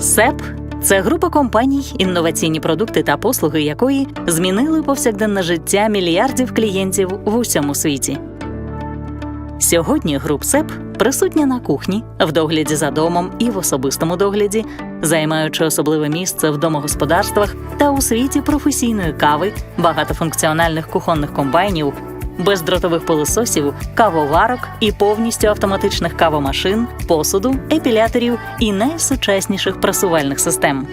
СЕП це група компаній, інноваційні продукти та послуги якої змінили повсякденне життя мільярдів клієнтів в усьому світі. Сьогодні груп СЕП присутня на кухні, в догляді за домом і в особистому догляді, займаючи особливе місце в домогосподарствах та у світі професійної кави, багатофункціональних кухонних комбайнів, бездротових пилососів, кавоварок і повністю автоматичних кавомашин, посуду, епіляторів і найсучасніших прасувальних систем.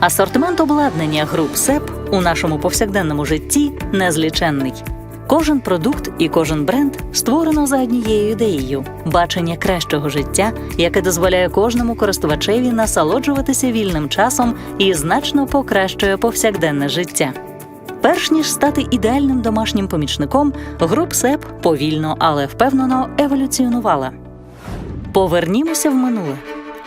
Асортимент обладнання груп СЕП у нашому повсякденному житті незліченний. Кожен продукт і кожен бренд створено за однією ідеєю бачення кращого життя, яке дозволяє кожному користувачеві насолоджуватися вільним часом і значно покращує повсякденне життя. Перш ніж стати ідеальним домашнім помічником, груп СЕП повільно, але впевнено еволюціонувала. Повернімося в минуле.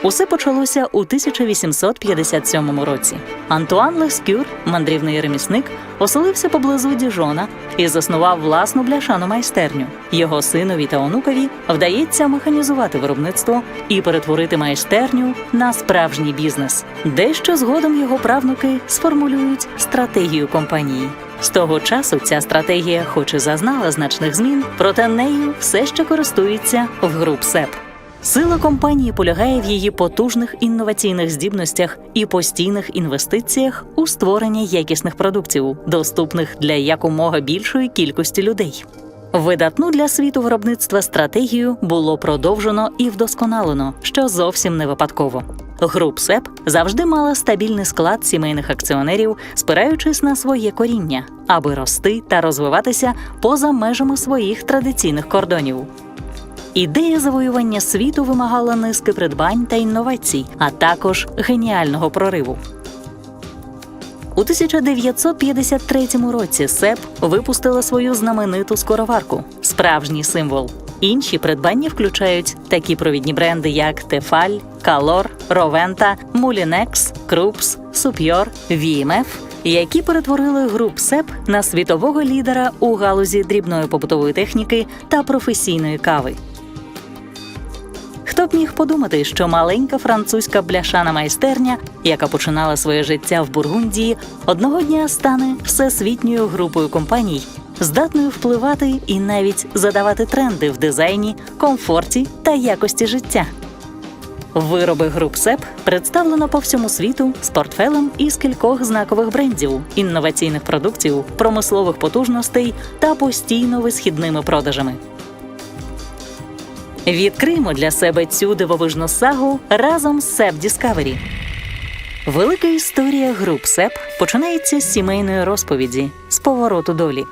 Усе почалося у 1857 році. Антуан Лескюр, мандрівний ремісник, оселився поблизу Діжона і заснував власну бляшану майстерню. Його синові та онукові вдається механізувати виробництво і перетворити майстерню на справжній бізнес. Дещо згодом його правнуки сформулюють стратегію компанії. З того часу ця стратегія, хоч і зазнала значних змін, проте нею все ще користується в груп СЕП. Сила компанії полягає в її потужних інноваційних здібностях і постійних інвестиціях у створення якісних продуктів, доступних для якомога більшої кількості людей. Видатну для світу виробництва стратегію було продовжено і вдосконалено, що зовсім не випадково. Груп СЕП завжди мала стабільний склад сімейних акціонерів, спираючись на своє коріння, аби рости та розвиватися поза межами своїх традиційних кордонів. Ідея завоювання світу вимагала низки придбань та інновацій, а також геніального прориву. У 1953 році СЕП випустила свою знамениту скороварку справжній символ. Інші придбання включають такі провідні бренди, як Тефаль, Калор, Ровента, Мулінекс, Крупс, Супьор, VMF, які перетворили груп СЕП на світового лідера у галузі дрібної побутової техніки та професійної кави. Хто б міг подумати, що маленька французька бляшана майстерня, яка починала своє життя в Бургундії, одного дня стане всесвітньою групою компаній, здатною впливати і навіть задавати тренди в дизайні, комфорті та якості життя. Вироби груп СЕП представлено по всьому світу з портфелем із кількох знакових брендів, інноваційних продуктів, промислових потужностей та постійно висхідними продажами. Відкриємо для себе цю дивовижну сагу разом з SEP Discovery. Велика історія груп СЕП починається з сімейної розповіді з повороту долі.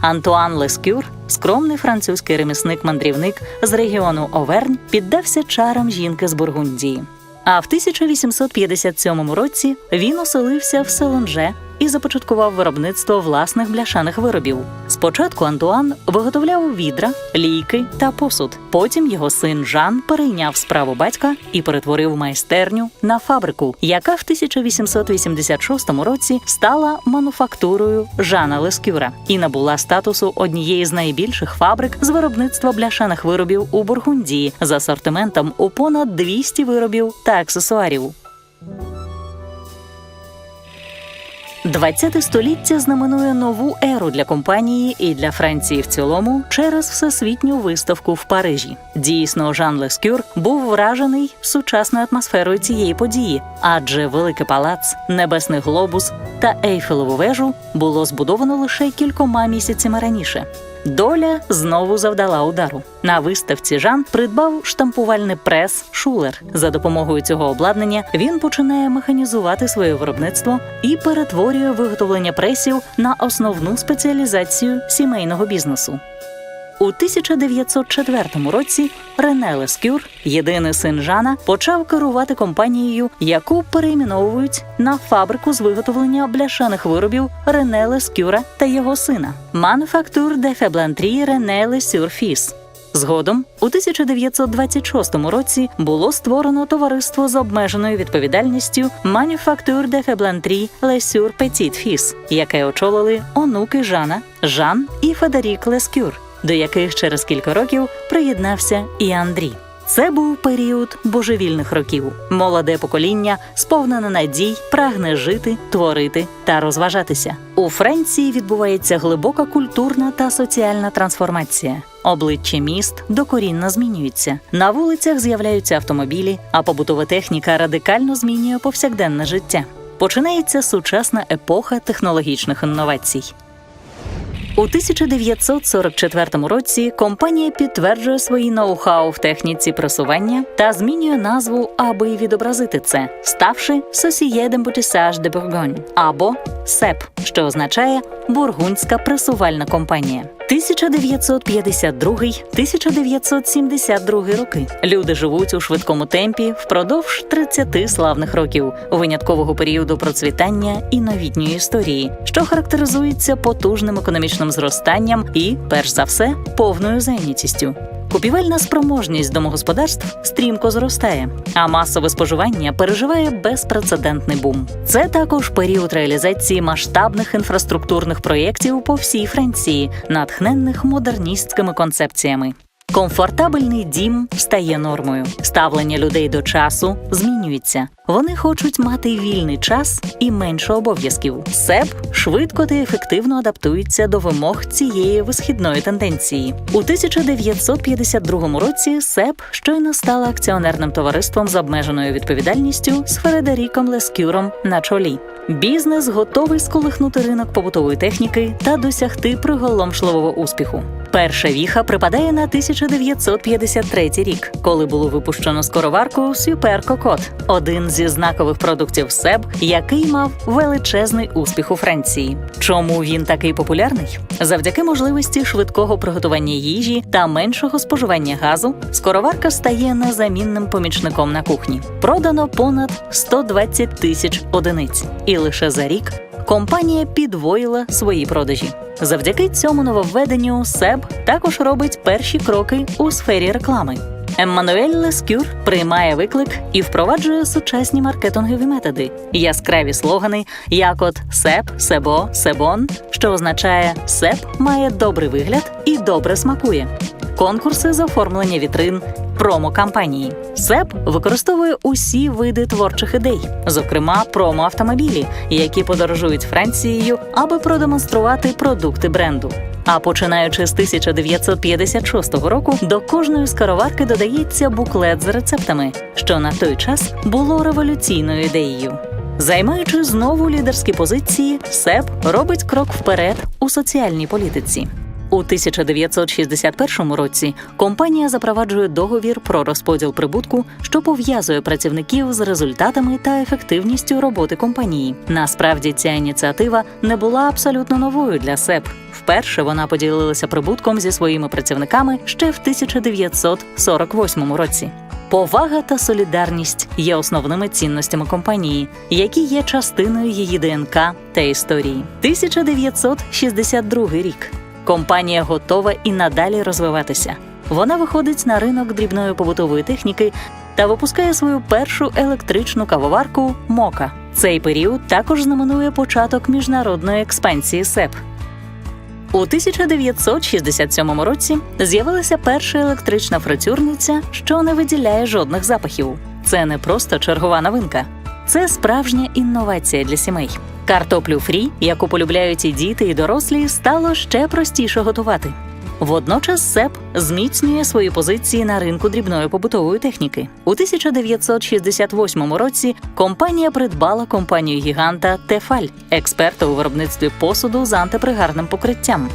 Антуан Лескюр, скромний французький ремісник-мандрівник з регіону Овернь, піддався чарам жінки з Бургундії. А в 1857 році він оселився в Селонже і започаткував виробництво власних бляшаних виробів. Спочатку Антуан виготовляв відра, лійки та посуд. Потім його син Жан перейняв справу батька і перетворив майстерню на фабрику, яка в 1886 році стала мануфактурою Жана Лескюра і набула статусу однієї з найбільших фабрик з виробництва бляшаних виробів у Бургундії з асортиментом у понад 200 виробів та аксесуарів. 20 століття знаменує нову еру для компанії і для Франції в цілому через всесвітню виставку в Парижі. Дійсно, Жан Лескюр був вражений сучасною атмосферою цієї події, адже Великий палац, Небесний глобус та Ейфелеву вежу було збудовано лише кількома місяцями раніше. Доля знову завдала удару. На виставці Жан придбав штампувальний прес Шулер. За допомогою цього обладнання він починає механізувати своє виробництво і перетворює виготовлення пресів на основну спеціалізацію сімейного бізнесу. У 1904 році Рене Лескюр, єдиний син Жана, почав керувати компанією, яку перейменовують на фабрику з виготовлення бляшаних виробів Рене Лескюра та його сина Manufacture de Feblanterie René Lesur Fils. Згодом, у 1926 році було створено товариство з обмеженою відповідальністю Manufacture de Feblanterie Lesur Petit Fils, яке очолили онуки Жана, Жан і Федерік Лескюр, до яких через кілька років приєднався і Андрій. Це був період божевільних років. Молоде покоління, сповнене надій, прагне жити, творити та розважатися. У Франції відбувається глибока культурна та соціальна трансформація. Обличчя міст докорінно змінюються. На вулицях з'являються автомобілі, а побутова техніка радикально змінює повсякденне життя. Починається сучасна епоха технологічних інновацій. У 1944 році компанія підтверджує свої ноу-хау в техніці пресування та змінює назву, аби відобразити це, ставши Société d'Embouteillage de Bourgogne або СЕП, що означає Бургундська пресувальна компанія. 1952-1972 роки. Люди живуть у швидкому темпі впродовж 30 славних років, виняткового періоду процвітання і новітньої історії, що характеризується потужним економічним зростанням і, перш за все, повною зайнятістю. Купівельна спроможність домогосподарств стрімко зростає, а масове споживання переживає безпрецедентний бум. Це також період реалізації масштабних інфраструктурних проєктів по всій Франції, натхненних модерністськими концепціями. Комфортабельний дім стає нормою. Ставлення людей до часу змінюється. Вони хочуть мати вільний час і менше обов'язків. СЕП швидко та ефективно адаптується до вимог цієї висхідної тенденції. У 1952 році СЕП щойно стала акціонерним товариством з обмеженою відповідальністю з Фредеріком Лескюром на чолі. Бізнес готовий сколихнути ринок побутової техніки та досягти приголомшливого успіху. Перша віха припадає на 1953 рік, коли було випущено скороварку Super Cocotte, один зі знакових продуктів СЕБ, який мав величезний успіх у Франції. Чому він такий популярний? Завдяки можливості швидкого приготування їжі та меншого споживання газу, скороварка стає незамінним помічником на кухні. Продано понад 120 тисяч одиниць, і лише за рік компанія підвоїла свої продажі. Завдяки цьому нововведенню Себ також робить перші кроки у сфері реклами. Еммануель Лескюр приймає виклик і впроваджує сучасні маркетингові методи, яскраві слогани, як от Сеп, Себо, Себон, що означає Сеп має добрий вигляд і добре смакує. Конкурси з оформлення вітрин, промо-кампанії. СЕП використовує усі види творчих ідей, зокрема промо-автомобілі, які подорожують Францією, аби продемонструвати продукти бренду. А починаючи з 1956 року, до кожної скороварки додається буклет з рецептами, що на той час було революційною ідеєю. Займаючи знову лідерські позиції, СЕП робить крок вперед у соціальній політиці. У 1961 році компанія запроваджує договір про розподіл прибутку, що пов'язує працівників з результатами та ефективністю роботи компанії. Насправді ця ініціатива не була абсолютно новою для СЕП. Вперше вона поділилася прибутком зі своїми працівниками ще в 1948 році. Повага та солідарність є основними цінностями компанії, які є частиною її ДНК та історії. 1962 рік. Компанія готова і надалі розвиватися. Вона виходить на ринок дрібної побутової техніки та випускає свою першу електричну кавоварку Мока. Цей період також знаменує початок міжнародної експансії СЕП. У 1967 році з'явилася перша електрична фритюрниця, що не виділяє жодних запахів. Це не просто чергова новинка, це справжня інновація для сімей. Картоплю фрі, яку полюбляють і діти, і дорослі, стало ще простіше готувати. Водночас СЕП зміцнює свої позиції на ринку дрібної побутової техніки. У 1968 році компанія придбала компанію гіганта Тефаль, експерта у виробництві посуду з антипригарним покриттям.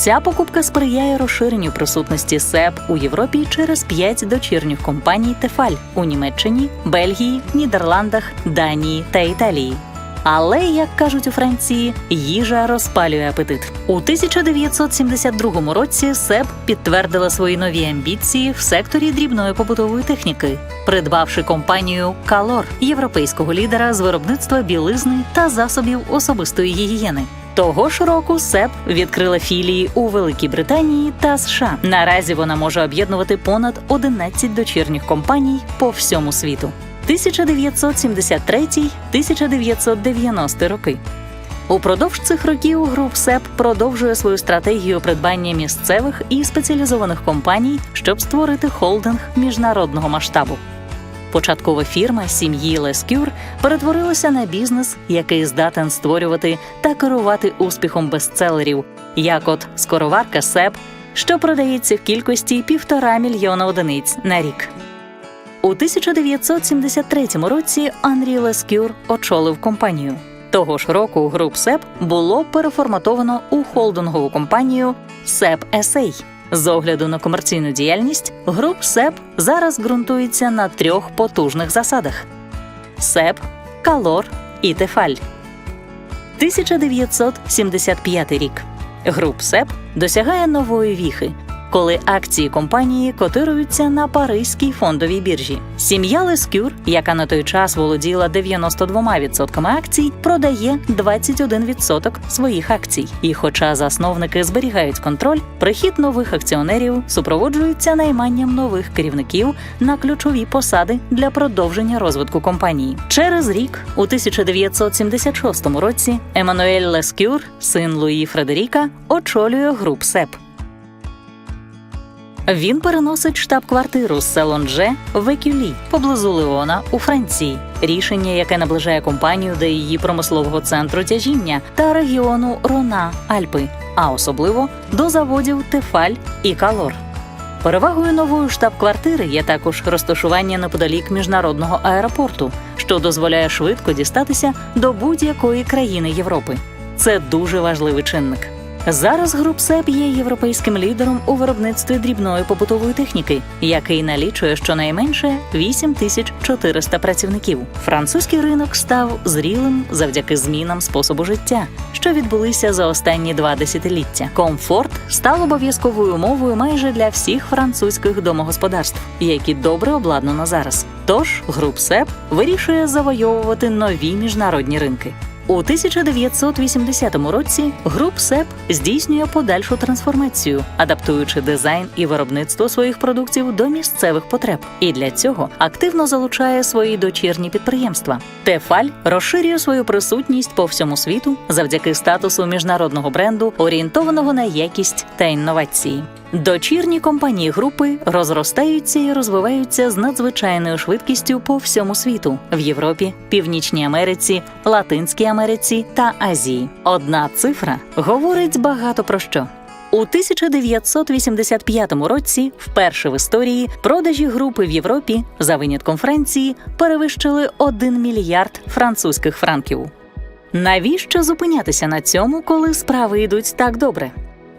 Ця покупка сприяє розширенню присутності СЕП у Європі через п'ять дочірніх компаній Тефаль у Німеччині, Бельгії, Нідерландах, Данії та Італії. Але, як кажуть у Франції, їжа розпалює апетит. У 1972 році СЕП підтвердила свої нові амбіції в секторі дрібної побутової техніки, придбавши компанію Калор європейського лідера з виробництва білизни та засобів особистої гігієни. Того ж року СЕП відкрила філії у Великій Британії та США. Наразі вона може об'єднувати понад 11 дочірніх компаній по всьому світу. 1973-1990 роки. Упродовж цих років груп СЕП продовжує свою стратегію придбання місцевих і спеціалізованих компаній, щоб створити холдинг міжнародного масштабу. Початкова фірма сім'ї Лескюр перетворилася на бізнес, який здатен створювати та керувати успіхом бестселерів, як от скороварка СЕП, що продається в кількості півтора мільйона одиниць на рік. У 1973 році Анрі Лескюр очолив компанію. Того ж року груп СЕП було переформатовано у холдингову компанію СЕП SA. З огляду на комерційну діяльність, груп СЕП зараз ґрунтується на трьох потужних засадах: СЕП, Калор і Тефаль. 1975 рік. Груп СЕП досягає нової віхи, коли акції компанії котируються на Паризькій фондовій біржі. Сім'я Лескюр, яка на той час володіла 92% акцій, продає 21% своїх акцій. І, хоча засновники зберігають контроль, прихід нових акціонерів супроводжується найманням нових керівників на ключові посади для продовження розвитку компанії. Через рік, у 1976 році, Еммануель Лескюр, син Луї Фредеріка, очолює груп СЕП. Він переносить штаб-квартиру з Селонже в Екюлі, поблизу Леона у Франції. Рішення, яке наближає компанію до її промислового центру тяжіння та регіону Рона Альпи, а особливо до заводів Тефаль і Калор. Перевагою нової штаб-квартири є також розташування неподалік міжнародного аеропорту, що дозволяє швидко дістатися до будь-якої країни Європи. Це дуже важливий чинник. Зараз груп СЕП є європейським лідером у виробництві дрібної побутової техніки, який налічує щонайменше 8400 працівників. Французький ринок став зрілим завдяки змінам способу життя, що відбулися за останні два десятиліття. Комфорт став обов'язковою умовою майже для всіх французьких домогосподарств, які добре обладнано зараз. Тож груп СЕП вирішує завойовувати нові міжнародні ринки. У 1980 році груп СЕП здійснює подальшу трансформацію, адаптуючи дизайн і виробництво своїх продуктів до місцевих потреб, і для цього активно залучає свої дочірні підприємства. Тефаль розширює свою присутність по всьому світу завдяки статусу міжнародного бренду, орієнтованого на якість та інновації. Дочірні компанії групи розростаються і розвиваються з надзвичайною швидкістю по всьому світу в Європі, Північній Америці, Латинській Америці та Азії. Одна цифра говорить багато про що. У 1985 році, вперше в історії, продажі групи в Європі за винятком Франції перевищили 1 мільярд французьких франків. Навіщо зупинятися на цьому, коли справи йдуть так добре?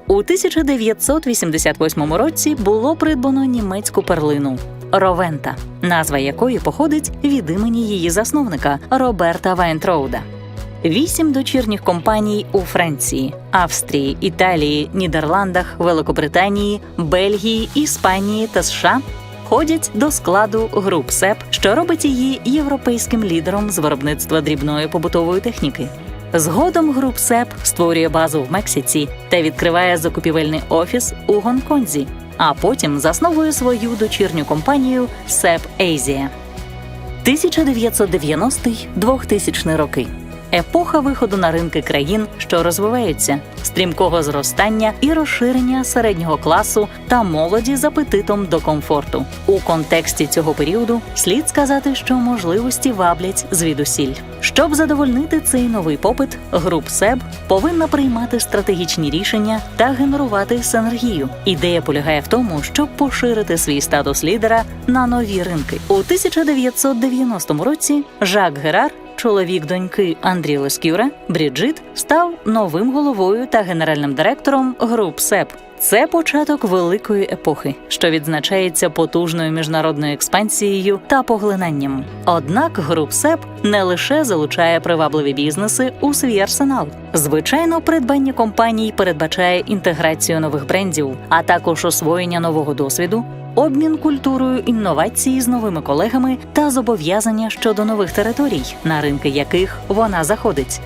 У 1988 році було придбано німецьку перлину Ровента, назва якої походить від імені її засновника Роберта Вайнтроуда. Вісім дочірніх компаній у Франції, Австрії, Італії, Нідерландах, Великобританії, Бельгії, Іспанії та США входять до складу груп СЕП, що робить її європейським лідером з виробництва дрібної побутової техніки. Згодом груп СЕП створює базу в Мексиці та відкриває закупівельний офіс у Гонконзі, а потім засновує свою дочірню компанію СЕП Азія. 1990-2000 роки. Епоха виходу на ринки країн, що розвиваються, стрімкого зростання і розширення середнього класу та молоді з апетитом до комфорту. У контексті цього періоду слід сказати, що можливості ваблять звідусіль. Щоб задовольнити цей новий попит, груп СЕБ повинна приймати стратегічні рішення та генерувати синергію. Ідея полягає в тому, щоб поширити свій статус лідера на нові ринки. У 1990 році Жак Герар чоловік доньки Андрі Лескюра, Бріджит, став новим головою та генеральним директором груп СЕП. Це початок великої епохи, що відзначається потужною міжнародною експансією та поглинанням. Однак груп СЕП не лише залучає привабливі бізнеси у свій арсенал. Звичайно, придбання компаній передбачає інтеграцію нових брендів, а також освоєння нового досвіду, обмін культурою інновації з новими колегами та зобов'язання щодо нових територій, на ринки яких вона заходить.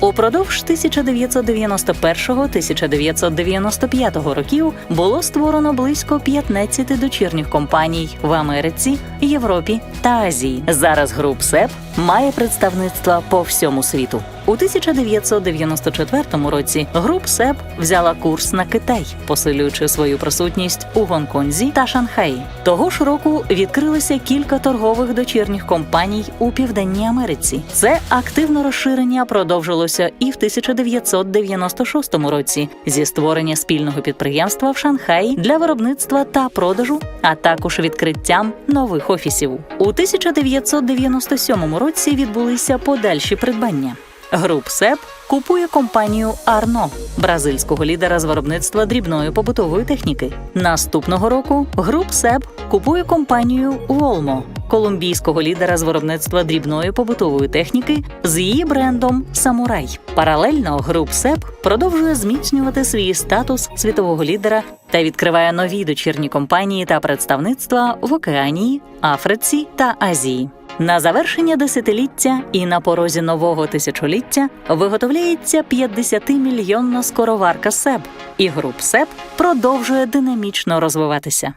Упродовж 1991-1995 років було створено близько 15 дочірніх компаній в Америці, Європі та Азії. Зараз груп СЕП має представництва по всьому світу. У 1994 році груп СЕП взяла курс на Китай, посилюючи свою присутність у Гонконзі та Шанхаї. Того ж року відкрилося кілька торгових дочірніх компаній у Південній Америці. Це активне розширення продовжилося і в 1996 році зі створення спільного підприємства в Шанхаї для виробництва та продажу, а також відкриттям нових офісів. У 1997 році відбулися подальші придбання. Груп СЕП купує компанію Арно, бразильського лідера з виробництва дрібної побутової техніки. Наступного року груп СЕП купує компанію Волмо, колумбійського лідера з виробництва дрібної побутової техніки з її брендом Самурай. Паралельно груп СЕП продовжує зміцнювати свій статус світового лідера та відкриває нові дочірні компанії та представництва в Океанії, Африці та Азії. На завершення десятиліття і на порозі нового тисячоліття виготовляється 50-мільйонна скороварка СЕБ, і груп СЕБ продовжує динамічно розвиватися.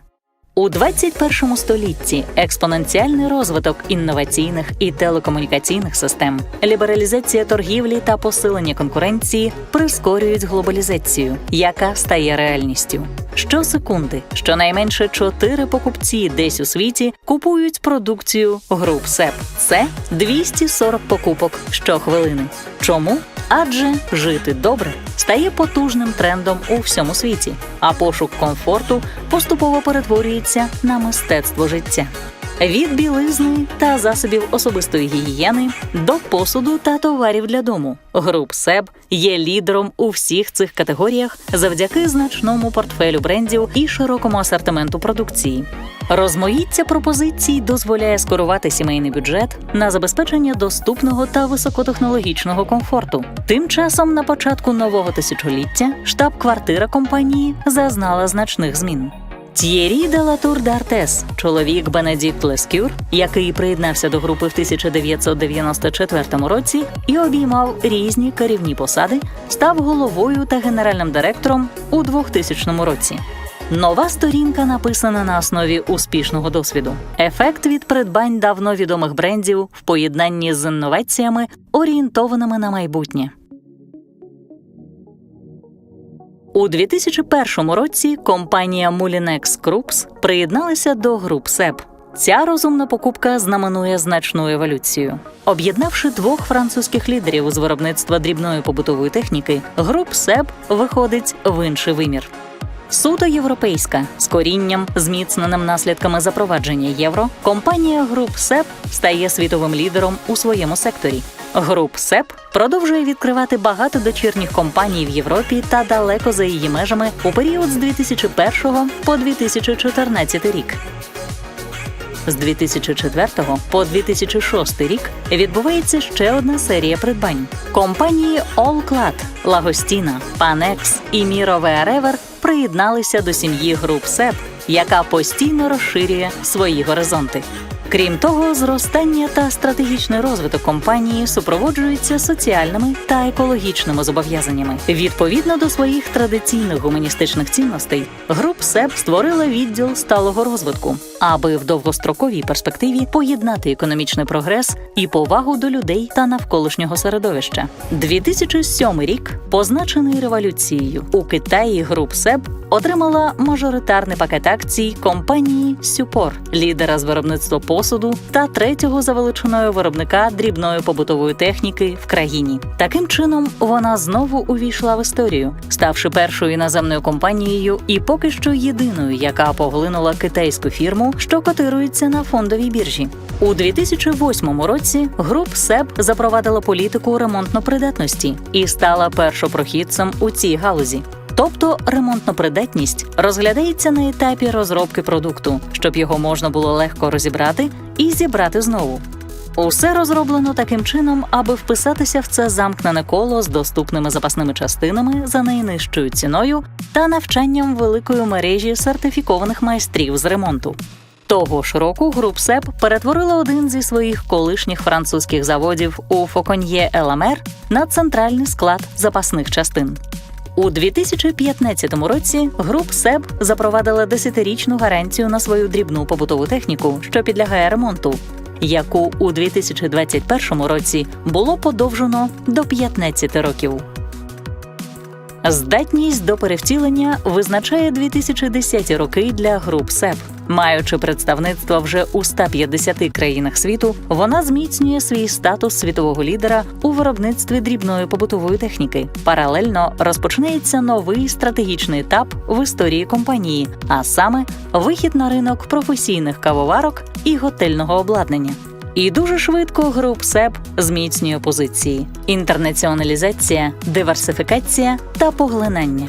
У 21 столітті експоненціальний розвиток інноваційних і телекомунікаційних систем, лібералізація торгівлі та посилення конкуренції прискорюють глобалізацію, яка стає реальністю. Щосекунди щонайменше чотири покупці десь у світі купують продукцію груп СЕП. Це 240 покупок щохвилини. Чому? Адже жити добре стає потужним трендом у всьому світі, а пошук комфорту поступово перетворюється на мистецтво життя. Від білизни та засобів особистої гігієни до посуду та товарів для дому. Груп СЕБ є лідером у всіх цих категоріях завдяки значному портфелю брендів і широкому асортименту продукції. Розмаїття пропозицій дозволяє скорувати сімейний бюджет на забезпечення доступного та високотехнологічного комфорту. Тим часом, на початку нового тисячоліття, штаб-квартира компанії зазнала значних змін. Т'єрі де Латур Д'Артес, чоловік Бенедікт Лескюр, який приєднався до групи в 1994 році і обіймав різні керівні посади, став головою та генеральним директором у 2000 році. Нова сторінка написана на основі успішного досвіду. Ефект від придбань давно відомих брендів в поєднанні з інноваціями, орієнтованими на майбутнє. У 2001 році компанія Mulinex Groups приєдналася до груп СЕП. Ця розумна покупка знаменує значну еволюцію. Об'єднавши двох французьких лідерів з виробництва дрібної побутової техніки, груп СЕП виходить в інший вимір. Суто європейська з корінням, зміцненим наслідками запровадження євро, компанія груп СЕП стає світовим лідером у своєму секторі. Груп СЕП продовжує відкривати багато дочірніх компаній в Європі та далеко за її межами у період з 2001 по 2014 рік. З 2004 по 2006 рік відбувається ще одна серія придбань. Компанії Allclad, Лагостіна, Panex і Мірове Ревер приєдналися до сім'ї груп СЕП, яка постійно розширює свої горизонти. Крім того, зростання та стратегічний розвиток компанії супроводжуються соціальними та екологічними зобов'язаннями. Відповідно до своїх традиційних гуманістичних цінностей, груп СЕП створила відділ сталого розвитку, аби в довгостроковій перспективі поєднати економічний прогрес і повагу до людей та навколишнього середовища. 2007 рік, позначений революцією у Китаї, груп СЕП отримала мажоритарний пакет акцій компанії Сюпор, лідера з виробництва посуду та третього за величиною виробника дрібної побутової техніки в країні. Таким чином вона знову увійшла в історію, ставши першою іноземною компанією і поки що єдиною, яка поглинула китайську фірму, що котирується на фондовій біржі. У 2008 році груп СЕП запровадила політику ремонтно-придатності і стала першопрохідцем у цій галузі. Тобто ремонтно-придатність розглядається на етапі розробки продукту, щоб його можна було легко розібрати і зібрати знову. Усе розроблено таким чином, аби вписатися в це замкнене коло з доступними запасними частинами за найнижчою ціною та навчанням великої мережі сертифікованих майстрів з ремонту. Того ж року груп СЕП перетворила один зі своїх колишніх французьких заводів у Фоконьє Еламер на центральний склад запасних частин. У 2015 році груп СЕБ запровадила 10-річну гарантію на свою дрібну побутову техніку, що підлягає ремонту. яку у 2021 році було подовжено до 15 років. Здатність до перевтілення визначає 2010 роки для груп СЕП. Маючи представництво вже у 150 країнах світу, вона зміцнює свій статус світового лідера у виробництві дрібної побутової техніки. Паралельно розпочинається новий стратегічний етап в історії компанії, а саме вихід на ринок професійних кавоварок і готельного обладнання. І дуже швидко груп СЕП зміцнює позиції: інтернаціоналізація, диверсифікація та поглинання.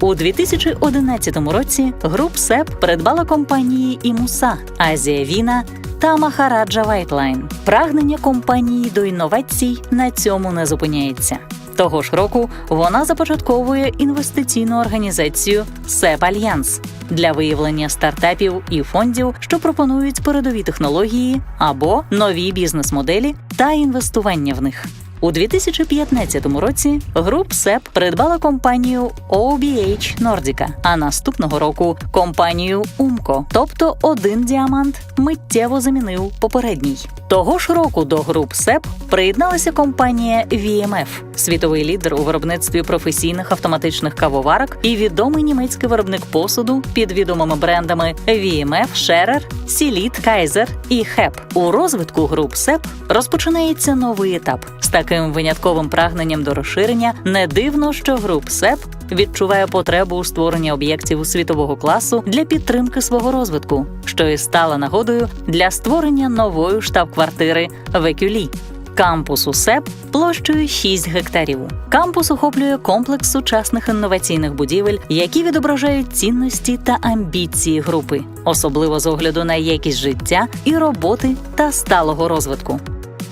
У 2011 році груп СЕП придбала компанії Імуса, Азія Віна та Махараджа Вайтлайн. Прагнення компанії до інновацій на цьому не зупиняється. Того ж року вона започатковує інвестиційну організацію СЕП Альянс для виявлення стартапів і фондів, що пропонують передові технології або нові бізнес-моделі та інвестування в них. У 2015 році груп СЕП придбала компанію OBH Nordica, а наступного року компанію Умко. Тобто один діамант миттєво замінив попередній. Того ж року до груп СЕП приєдналася компанія VMF, світовий лідер у виробництві професійних автоматичних кавоварок і відомий німецький виробник посуду під відомими брендами VMF, Scherer, Сіліт, Kaiser і HEP. У розвитку груп СЕП розпочинається новий етап. З таким винятковим прагненням до розширення не дивно, що груп СЕП відчуває потребу у створенні об'єктів світового класу для підтримки свого розвитку, що і стала нагодою для створення нової штаб-квартири в Екюлі. Кампус УСЕП площею 6 гектарів. Кампус охоплює комплекс сучасних інноваційних будівель, які відображають цінності та амбіції групи, особливо з огляду на якість життя і роботи та сталого розвитку.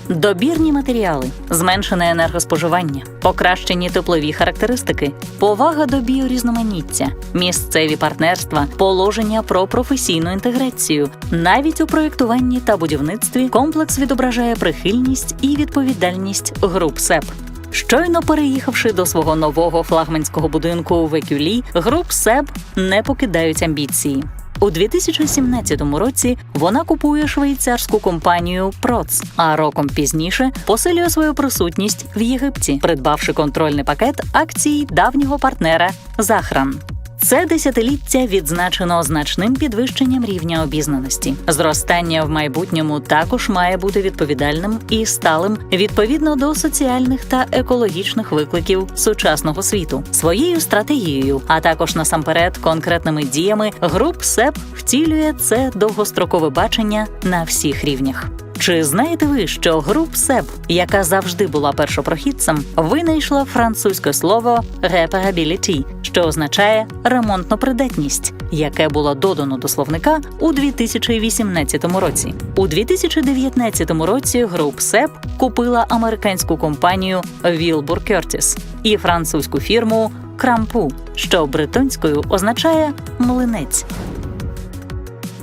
Добірні матеріали, зменшене енергоспоживання, покращені теплові характеристики, повага до біорізноманіття, місцеві партнерства, положення про професійну інтеграцію. Навіть у проєктуванні та будівництві комплекс відображає прихильність і відповідальність груп СЕП. Щойно переїхавши до свого нового флагманського будинку в Екюлі, груп СЕБ не покидають амбіції. У 2017 році вона купує швейцарську компанію Проц, а роком пізніше посилює свою присутність в Єгипті, придбавши контрольний пакет акцій давнього партнера Захран. Це десятиліття відзначено значним підвищенням рівня обізнаності. Зростання в майбутньому також має бути відповідальним і сталим відповідно до соціальних та екологічних викликів сучасного світу. Своєю стратегією, а також насамперед конкретними діями, груп СЕП втілює це довгострокове бачення на всіх рівнях. Чи знаєте ви, що груп СЕП, яка завжди була першопрохідцем, винайшла французьке слово «reparability», що означає ремонтнопридатність, яке було додано до словника у 2018 році. У 2019 році груп СЕП купила американську компанію Wilbur Curtis і французьку фірму Крампу, що британською означає млинець.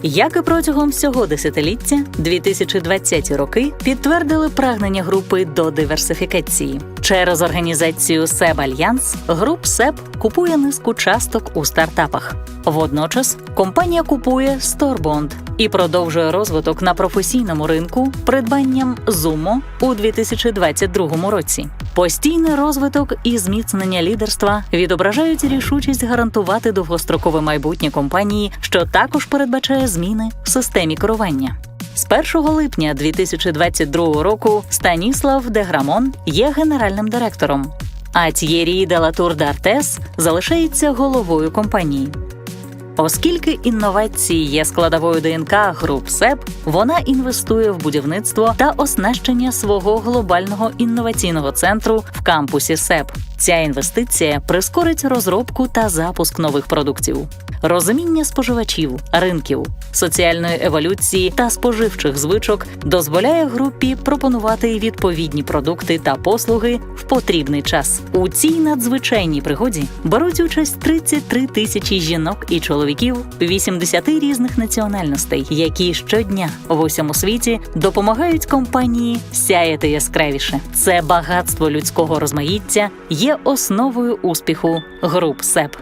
Як і протягом всього десятиліття, 2020 роки підтвердили прагнення групи до диверсифікації. Через організацію СЕБ Альянс груп СЕБ купує низку часток у стартапах. Водночас компанія купує Storbond і продовжує розвиток на професійному ринку придбанням Zumo у 2022 році. Постійний розвиток і зміцнення лідерства відображають рішучість гарантувати довгострокове майбутнє компанії, що також передбачає зміни в системі керування. З 1 липня 2022 року Станіслав Деграмон є генеральним директором, а Т'єрі Делатур Дартес залишається головою компанії. Оскільки інновації є складовою ДНК груп СЕП, вона інвестує в будівництво та оснащення свого глобального інноваційного центру в кампусі СЕП. Ця інвестиція прискорить розробку та запуск нових продуктів. Розуміння споживачів, ринків, соціальної еволюції та споживчих звичок дозволяє групі пропонувати відповідні продукти та послуги в потрібний час. У цій надзвичайній пригоді беруть участь 33 тисячі жінок і чоловіків 80 різних національностей, які щодня в усьому світі допомагають компанії сяяти яскравіше. Це багатство людського розмаїття є основою успіху груп СЕП.